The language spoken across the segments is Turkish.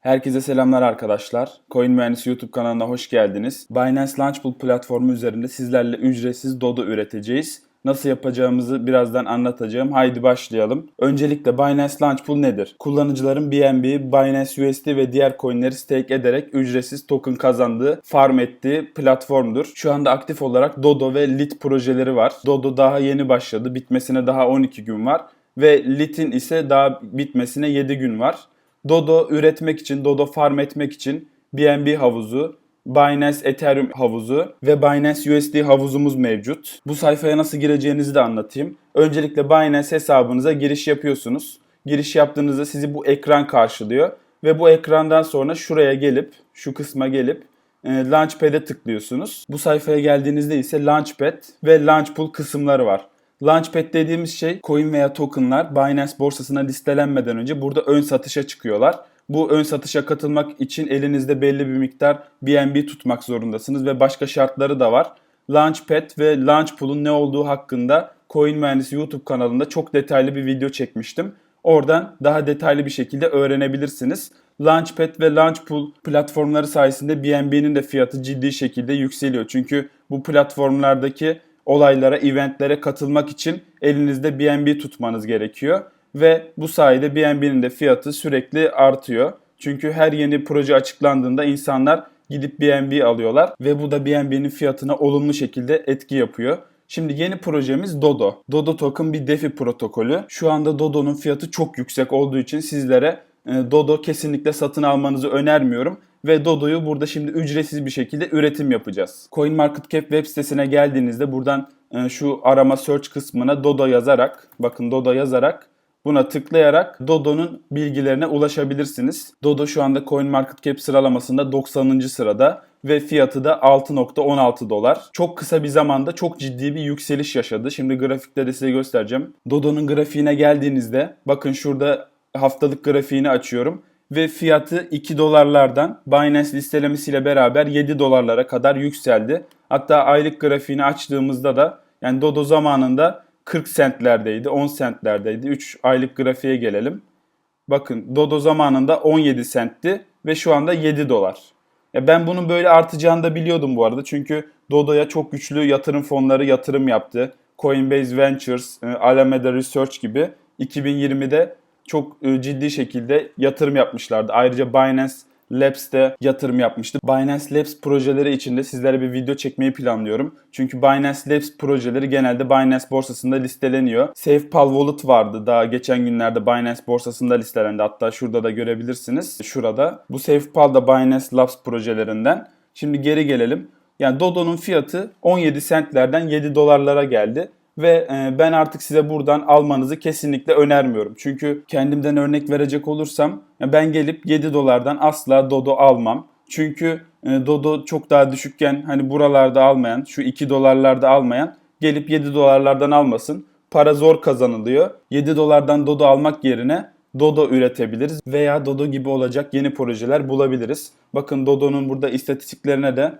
Herkese selamlar arkadaşlar. Coin Mühendisi YouTube kanalına hoş geldiniz. Binance Launchpool platformu üzerinde sizlerle ücretsiz Dodo üreteceğiz. Nasıl yapacağımızı birazdan anlatacağım. Haydi başlayalım. Öncelikle Binance Launchpool nedir? Kullanıcıların BNB, Binance USD ve diğer coinleri stake ederek ücretsiz token kazandığı, farm ettiği platformdur. Şu anda aktif olarak Dodo ve Lit projeleri var. Dodo daha yeni başladı. Bitmesine daha 12 gün var. Ve Lit'in ise daha bitmesine 7 gün var. Dodo üretmek için, Dodo farm etmek için BNB havuzu, Binance Ethereum havuzu ve Binance USD havuzumuz mevcut. Bu sayfaya nasıl gireceğinizi de anlatayım. Öncelikle Binance hesabınıza giriş yapıyorsunuz. Giriş yaptığınızda sizi bu ekran karşılıyor. Ve bu ekrandan sonra şuraya gelip, şu kısma gelip e, Launchpad'e tıklıyorsunuz. Bu sayfaya geldiğinizde ise Launchpad ve Launchpool kısımları var. Launchpad dediğimiz şey coin veya tokenlar Binance borsasına listelenmeden önce burada ön satışa çıkıyorlar. Bu ön satışa katılmak için elinizde belli bir miktar BNB tutmak zorundasınız ve başka şartları da var. Launchpad ve Launchpool'un ne olduğu hakkında Coin Mühendisi YouTube kanalında çok detaylı bir video çekmiştim. Oradan daha detaylı bir şekilde öğrenebilirsiniz. Launchpad ve Launchpool platformları sayesinde BNB'nin de fiyatı ciddi şekilde yükseliyor. Çünkü bu platformlardaki olaylara, eventlere katılmak için elinizde BNB tutmanız gerekiyor. Ve bu sayede BNB'nin de fiyatı sürekli artıyor. Çünkü her yeni proje açıklandığında insanlar gidip BNB alıyorlar ve bu da BNB'nin fiyatına olumlu şekilde etki yapıyor. Şimdi yeni projemiz Dodo. Dodo Token bir DeFi protokolü. Şu anda Dodo'nun fiyatı çok yüksek olduğu için sizlere e, Dodo kesinlikle satın almanızı önermiyorum ve Dodo'yu burada şimdi ücretsiz bir şekilde üretim yapacağız. CoinMarketCap web sitesine geldiğinizde buradan e, şu arama search kısmına Dodo yazarak, bakın Dodo yazarak Buna tıklayarak Dodo'nun bilgilerine ulaşabilirsiniz. Dodo şu anda CoinMarketCap sıralamasında 90. sırada ve fiyatı da 6.16 dolar. Çok kısa bir zamanda çok ciddi bir yükseliş yaşadı. Şimdi grafikte de size göstereceğim. Dodo'nun grafiğine geldiğinizde bakın şurada haftalık grafiğini açıyorum ve fiyatı 2 dolarlardan Binance listelemesiyle beraber 7 dolarlara kadar yükseldi. Hatta aylık grafiğini açtığımızda da yani Dodo zamanında 40 centlerdeydi, 10 centlerdeydi. 3 aylık grafiğe gelelim. Bakın Dodo zamanında 17 centti ve şu anda 7 dolar. Ya ben bunun böyle artacağını da biliyordum bu arada. Çünkü Dodo'ya çok güçlü yatırım fonları yatırım yaptı. Coinbase Ventures, e, Alameda Research gibi 2020'de çok e, ciddi şekilde yatırım yapmışlardı. Ayrıca Binance Labs'te yatırım yapmıştı. Binance Labs projeleri içinde sizlere bir video çekmeyi planlıyorum. Çünkü Binance Labs projeleri genelde Binance borsasında listeleniyor. SafePal Wallet vardı daha geçen günlerde Binance borsasında listelendi. Hatta şurada da görebilirsiniz. Şurada. Bu SafePal da Binance Labs projelerinden. Şimdi geri gelelim. Yani Dodo'nun fiyatı 17 centlerden 7 dolarlara geldi ve e, ben artık size buradan almanızı kesinlikle önermiyorum. Çünkü kendimden örnek verecek olursam ben gelip 7 dolardan asla Dodo almam. Çünkü e, Dodo çok daha düşükken hani buralarda almayan, şu 2 dolarlarda almayan gelip 7 dolarlardan almasın. Para zor kazanılıyor. 7 dolardan Dodo almak yerine Dodo üretebiliriz veya Dodo gibi olacak yeni projeler bulabiliriz. Bakın Dodo'nun burada istatistiklerine de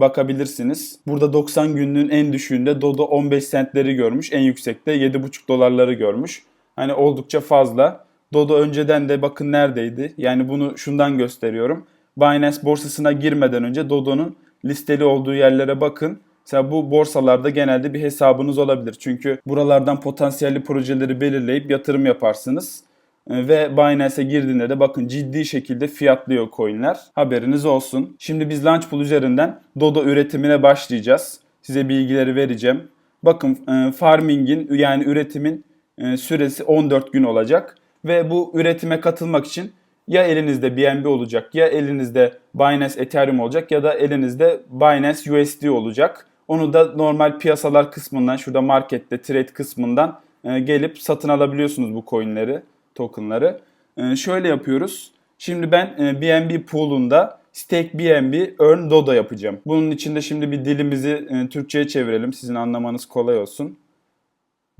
bakabilirsiniz. Burada 90 günlüğün en düşüğünde Dodo 15 centleri görmüş. En yüksekte 7,5 dolarları görmüş. Hani oldukça fazla. Dodo önceden de bakın neredeydi? Yani bunu şundan gösteriyorum. Binance borsasına girmeden önce Dodo'nun listeli olduğu yerlere bakın. Mesela bu borsalarda genelde bir hesabınız olabilir. Çünkü buralardan potansiyelli projeleri belirleyip yatırım yaparsınız. Ve Binance'e girdiğinde de bakın ciddi şekilde fiyatlıyor coinler. Haberiniz olsun. Şimdi biz Launchpool üzerinden Dodo üretimine başlayacağız. Size bilgileri vereceğim. Bakın e, farming'in yani üretimin e, süresi 14 gün olacak. Ve bu üretime katılmak için ya elinizde BNB olacak ya elinizde Binance Ethereum olacak ya da elinizde Binance USD olacak. Onu da normal piyasalar kısmından şurada markette trade kısmından e, gelip satın alabiliyorsunuz bu coinleri tokenları. Ee, şöyle yapıyoruz. Şimdi ben e, BNB pool'unda stake BNB earn Dodo yapacağım. Bunun için de şimdi bir dilimizi e, Türkçe'ye çevirelim. Sizin anlamanız kolay olsun.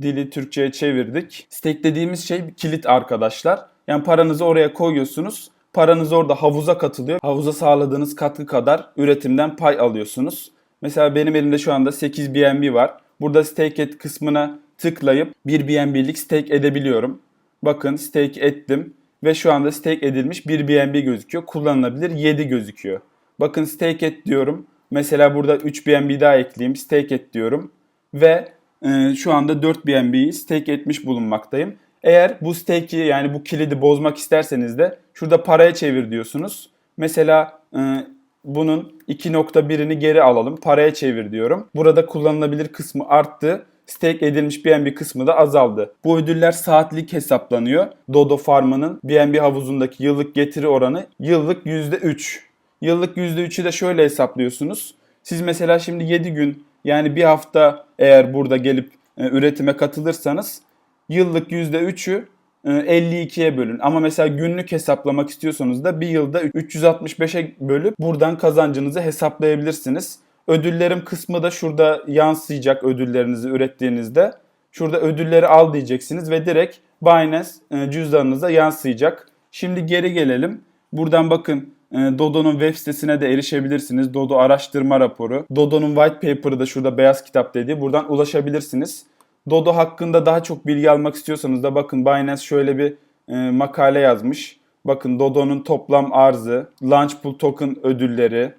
Dili Türkçe'ye çevirdik. Stake dediğimiz şey kilit arkadaşlar. Yani paranızı oraya koyuyorsunuz. Paranız orada havuza katılıyor. Havuza sağladığınız katkı kadar üretimden pay alıyorsunuz. Mesela benim elimde şu anda 8 BNB var. Burada stake et kısmına tıklayıp 1 BNB'lik stake edebiliyorum. Bakın stake ettim ve şu anda stake edilmiş bir BNB gözüküyor. Kullanılabilir 7 gözüküyor. Bakın stake et diyorum. Mesela burada 3 BNB daha ekleyeyim. Stake et diyorum. Ve e, şu anda 4 BNB'yi stake etmiş bulunmaktayım. Eğer bu stake'i yani bu kilidi bozmak isterseniz de şurada paraya çevir diyorsunuz. Mesela e, bunun 2.1'ini geri alalım. Paraya çevir diyorum. Burada kullanılabilir kısmı arttı. Stake edilmiş BNB kısmı da azaldı. Bu ödüller saatlik hesaplanıyor. Dodo Farm'ının BNB havuzundaki yıllık getiri oranı yıllık %3. Yıllık %3'ü de şöyle hesaplıyorsunuz. Siz mesela şimdi 7 gün yani bir hafta eğer burada gelip e, üretime katılırsanız yıllık %3'ü 52'ye bölün. Ama mesela günlük hesaplamak istiyorsanız da bir yılda 365'e bölüp buradan kazancınızı hesaplayabilirsiniz. Ödüllerim kısmı da şurada yansıyacak ödüllerinizi ürettiğinizde. Şurada ödülleri al diyeceksiniz ve direkt Binance e, cüzdanınıza yansıyacak. Şimdi geri gelelim. Buradan bakın e, Dodo'nun web sitesine de erişebilirsiniz. Dodo araştırma raporu. Dodo'nun white paper'ı da şurada beyaz kitap dediği. Buradan ulaşabilirsiniz. Dodo hakkında daha çok bilgi almak istiyorsanız da bakın Binance şöyle bir e, makale yazmış. Bakın Dodo'nun toplam arzı, Launchpool token ödülleri,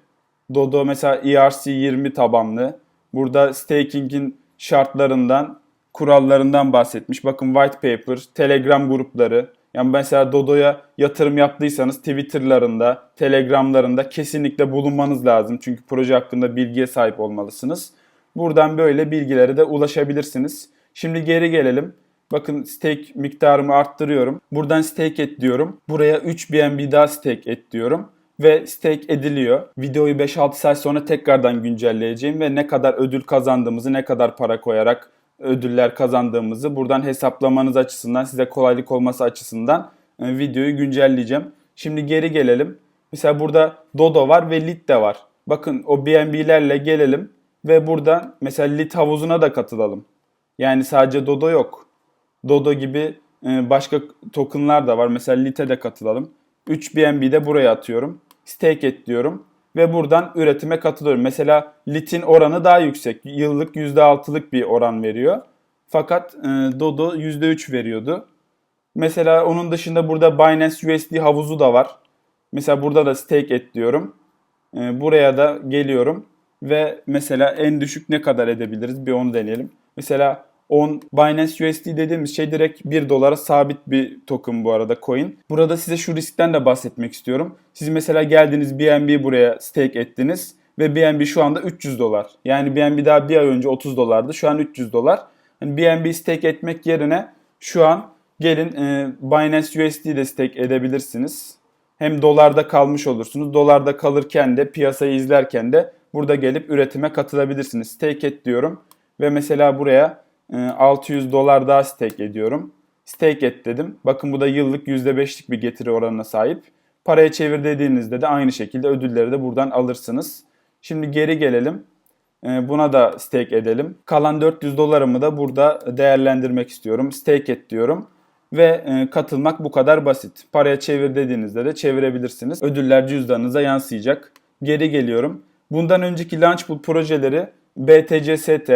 Dodo mesela ERC20 tabanlı. Burada staking'in şartlarından, kurallarından bahsetmiş. Bakın white paper, Telegram grupları. Yani mesela Dodo'ya yatırım yaptıysanız Twitter'larında, Telegram'larında kesinlikle bulunmanız lazım. Çünkü proje hakkında bilgiye sahip olmalısınız. Buradan böyle bilgilere de ulaşabilirsiniz. Şimdi geri gelelim. Bakın stake miktarımı arttırıyorum. Buradan stake et diyorum. Buraya 3 BNB daha stake et diyorum. Ve stake ediliyor. Videoyu 5-6 saat sonra tekrardan güncelleyeceğim ve ne kadar ödül kazandığımızı, ne kadar para koyarak ödüller kazandığımızı buradan hesaplamanız açısından, size kolaylık olması açısından e, videoyu güncelleyeceğim. Şimdi geri gelelim. Mesela burada Dodo var ve Lit de var. Bakın o BNB'lerle gelelim ve buradan mesela Lit havuzuna da katılalım. Yani sadece Dodo yok. Dodo gibi e, başka tokenlar da var. Mesela Lite de katılalım. 3 BNB de buraya atıyorum. Stake et diyorum. Ve buradan üretime katılıyorum. Mesela Lit'in oranı daha yüksek. Yıllık %6'lık bir oran veriyor. Fakat e, Dodo %3 veriyordu. Mesela onun dışında burada Binance USD havuzu da var. Mesela burada da stake et diyorum. E, buraya da geliyorum. Ve mesela en düşük ne kadar edebiliriz? Bir onu deneyelim. Mesela 10 Binance USD dediğimiz şey direkt 1 dolara sabit bir token bu arada coin. Burada size şu riskten de bahsetmek istiyorum. Siz mesela geldiniz BNB buraya stake ettiniz ve BNB şu anda 300 dolar. Yani BNB daha bir ay önce 30 dolardı. Şu an 300 dolar. Yani BNB stake etmek yerine şu an gelin e, Binance USD de stake edebilirsiniz. Hem dolarda kalmış olursunuz. Dolarda kalırken de piyasayı izlerken de burada gelip üretime katılabilirsiniz. Stake et diyorum ve mesela buraya 600 ee, dolar daha stake ediyorum. Stake et dedim. Bakın bu da yıllık %5'lik bir getiri oranına sahip. Paraya çevir dediğinizde de aynı şekilde ödülleri de buradan alırsınız. Şimdi geri gelelim. Ee, buna da stake edelim. Kalan 400 dolarımı da burada değerlendirmek istiyorum. Stake et diyorum. Ve e, katılmak bu kadar basit. Paraya çevir dediğinizde de çevirebilirsiniz. Ödüller cüzdanınıza yansıyacak. Geri geliyorum. Bundan önceki Launchpool projeleri BTCST,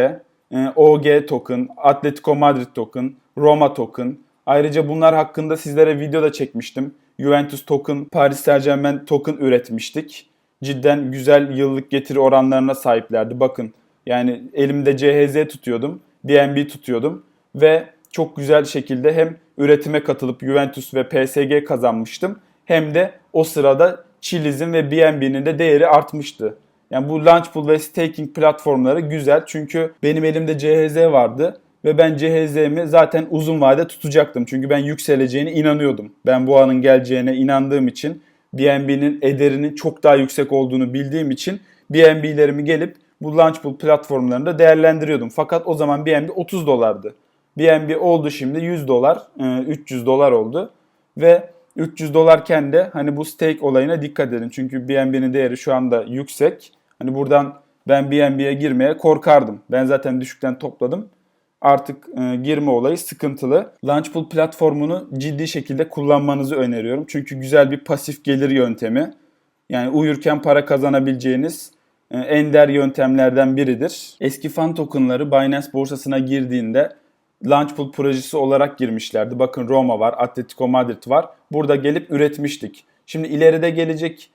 OG token, Atletico Madrid token, Roma token. Ayrıca bunlar hakkında sizlere video da çekmiştim. Juventus token, Paris Saint Germain token üretmiştik. Cidden güzel yıllık getiri oranlarına sahiplerdi. Bakın yani elimde CHZ tutuyordum, DNB tutuyordum ve çok güzel şekilde hem üretime katılıp Juventus ve PSG kazanmıştım hem de o sırada Chiliz'in ve BNB'nin de değeri artmıştı. Yani bu Launchpool ve staking platformları güzel çünkü benim elimde CHZ vardı ve ben CHZ'mi zaten uzun vade tutacaktım. Çünkü ben yükseleceğine inanıyordum. Ben bu anın geleceğine inandığım için BNB'nin ederinin çok daha yüksek olduğunu bildiğim için BNB'lerimi gelip bu Launchpool platformlarında değerlendiriyordum. Fakat o zaman BNB 30 dolardı. BNB oldu şimdi 100 dolar, 300 e, dolar oldu ve 300 dolarken de hani bu stake olayına dikkat edin. Çünkü BNB'nin değeri şu anda yüksek. Hani buradan ben BNB'ye girmeye korkardım. Ben zaten düşükten topladım. Artık e, girme olayı sıkıntılı. Launchpool platformunu ciddi şekilde kullanmanızı öneriyorum. Çünkü güzel bir pasif gelir yöntemi. Yani uyurken para kazanabileceğiniz e, ender yöntemlerden biridir. Eski fan tokenları Binance borsasına girdiğinde Launchpool projesi olarak girmişlerdi. Bakın Roma var, Atletico Madrid var. Burada gelip üretmiştik. Şimdi ileride gelecek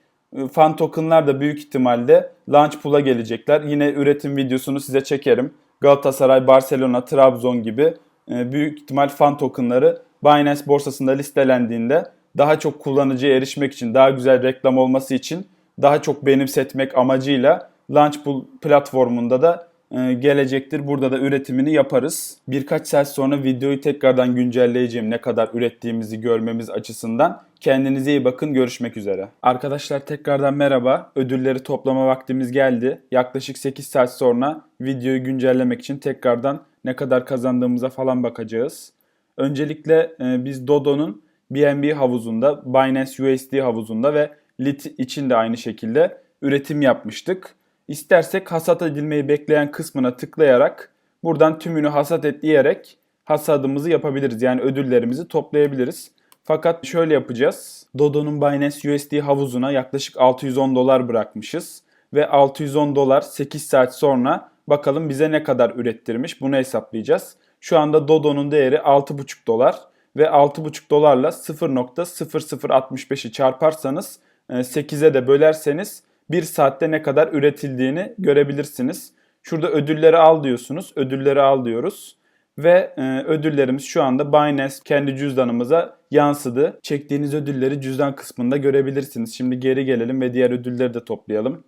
fan tokenlar da büyük ihtimalle Launchpool'a gelecekler. Yine üretim videosunu size çekerim. Galatasaray, Barcelona, Trabzon gibi e, büyük ihtimal fan tokenları Binance borsasında listelendiğinde daha çok kullanıcıya erişmek için, daha güzel reklam olması için daha çok benimsetmek amacıyla Launchpool platformunda da e, gelecektir. Burada da üretimini yaparız. Birkaç saat sonra videoyu tekrardan güncelleyeceğim ne kadar ürettiğimizi görmemiz açısından. Kendinize iyi bakın. Görüşmek üzere. Arkadaşlar tekrardan merhaba. Ödülleri toplama vaktimiz geldi. Yaklaşık 8 saat sonra videoyu güncellemek için tekrardan ne kadar kazandığımıza falan bakacağız. Öncelikle e, biz Dodo'nun BNB havuzunda, Binance USD havuzunda ve Lit için de aynı şekilde üretim yapmıştık. İstersek hasat edilmeyi bekleyen kısmına tıklayarak buradan tümünü hasat et diyerek hasadımızı yapabiliriz. Yani ödüllerimizi toplayabiliriz. Fakat şöyle yapacağız. Dodo'nun Binance USD havuzuna yaklaşık 610 dolar bırakmışız. Ve 610 dolar 8 saat sonra bakalım bize ne kadar ürettirmiş bunu hesaplayacağız. Şu anda Dodo'nun değeri 6,5 dolar ve 6,5 dolarla 0.0065'i çarparsanız 8'e de bölerseniz 1 saatte ne kadar üretildiğini görebilirsiniz. Şurada ödülleri al diyorsunuz. Ödülleri al diyoruz. Ve e, ödüllerimiz şu anda Binance kendi cüzdanımıza yansıdı. Çektiğiniz ödülleri cüzdan kısmında görebilirsiniz. Şimdi geri gelelim ve diğer ödülleri de toplayalım.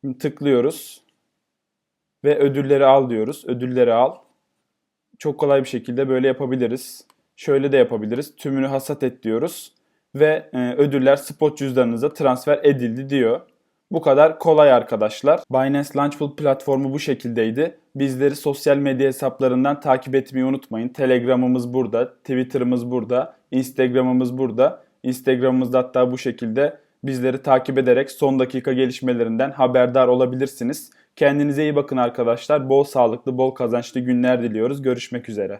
Şimdi tıklıyoruz. Ve ödülleri al diyoruz. Ödülleri al. Çok kolay bir şekilde böyle yapabiliriz. Şöyle de yapabiliriz. Tümünü hasat et diyoruz. Ve e, ödüller spot cüzdanınıza transfer edildi diyor. Bu kadar kolay arkadaşlar. Binance Launchpool platformu bu şekildeydi. Bizleri sosyal medya hesaplarından takip etmeyi unutmayın. Telegram'ımız burada, Twitter'ımız burada, Instagram'ımız burada. Instagram'ımızda hatta bu şekilde bizleri takip ederek son dakika gelişmelerinden haberdar olabilirsiniz. Kendinize iyi bakın arkadaşlar. Bol sağlıklı, bol kazançlı günler diliyoruz. Görüşmek üzere.